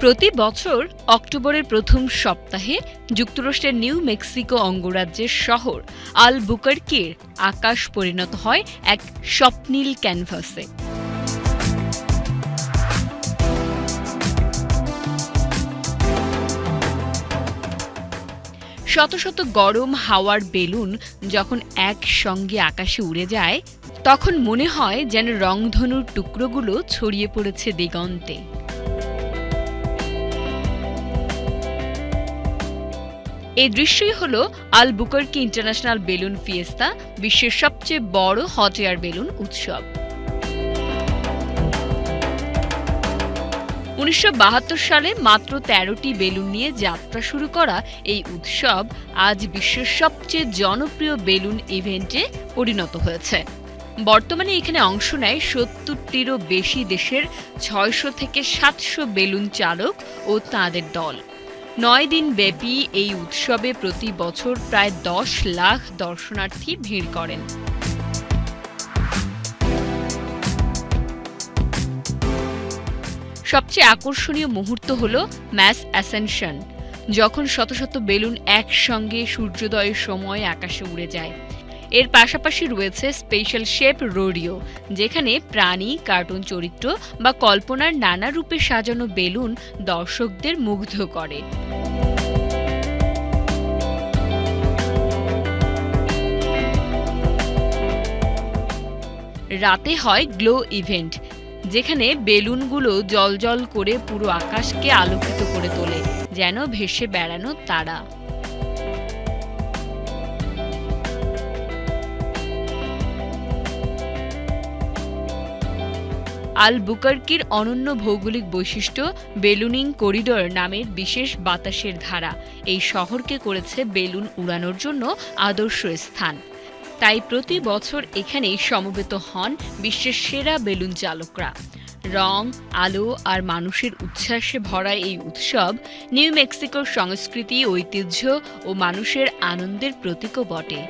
প্রতি বছর অক্টোবরের প্রথম সপ্তাহে যুক্তরাষ্ট্রের নিউ মেক্সিকো অঙ্গরাজ্যের শহর আল বুকারকির আকাশ পরিণত হয় এক স্বপ্নীল ক্যানভাসে। শত শত গরম হাওয়ার বেলুন যখন একসঙ্গে আকাশে উড়ে যায়, তখন মনে হয় যেন রংধনুর টুকরোগুলো ছড়িয়ে পড়েছে দিগন্তে। এই দৃশ্যই হল Albuquerque international balloon fiesta, বিশ্বের সবচেয়ে বড় হট এয়ার বেলুন উৎসব। উনিশশো বাহাত্তর সালে মাত্র তেরোটি বেলুন নিয়ে যাত্রা শুরু করা এই উৎসব আজ বিশ্বের সবচেয়ে জনপ্রিয় বেলুন ইভেন্টে পরিণত হয়েছে। বর্তমানে এখানে অংশ নেয় সত্তরটিরও বেশি দেশের ছয়শো থেকে সাতশো বেলুন চালক ও তাঁদের দল। নয় দিন ব্যাপী এই উৎসবে প্রতি বছর প্রায় দশ লাখ দর্শনার্থী ভিড় করেন। সবচেয়ে আকর্ষণীয় মুহূর্ত হল ম্যাস অ্যাসেনশন, যখন শত শত বেলুন একসঙ্গে সূর্যোদয়ের সময় আকাশে উড়ে যায়। এর পাশাপাশি রয়েছে স্পেশাল শেপ রোডিও, যেখানে প্রাণী, কার্টুন চরিত্র বা কল্পনার নানা রূপে সাজানো বেলুন দর্শকদের মুগ্ধ করে। রাতে হয় গ্লো ইভেন্ট, যেখানে বেলুনগুলো জলজল করে পুরো আকাশকে আলোকিত করে তোলে, যেন ভেসে বেড়ানো তারা। আল বুকারকির অনন্য ভৌগোলিক বৈশিষ্ট্য বেলুনিং করিডর নামের বিশেষ বাতাসের ধারা। এই শহরকে করেছে বেলুন উড়ানোর জন্য আদর্শ স্থান। তাই প্রতি বছর এখানেই সমবেত হন বিশ্বের সেরা বেলুন চালকরা। রং, আলো আর মানুষের উচ্ছ্বাসে ভরা এই উৎসব নিউ মেক্সিকোর সংস্কৃতি, ঐতিহ্য ও মানুষের আনন্দের প্রতীকও বটে।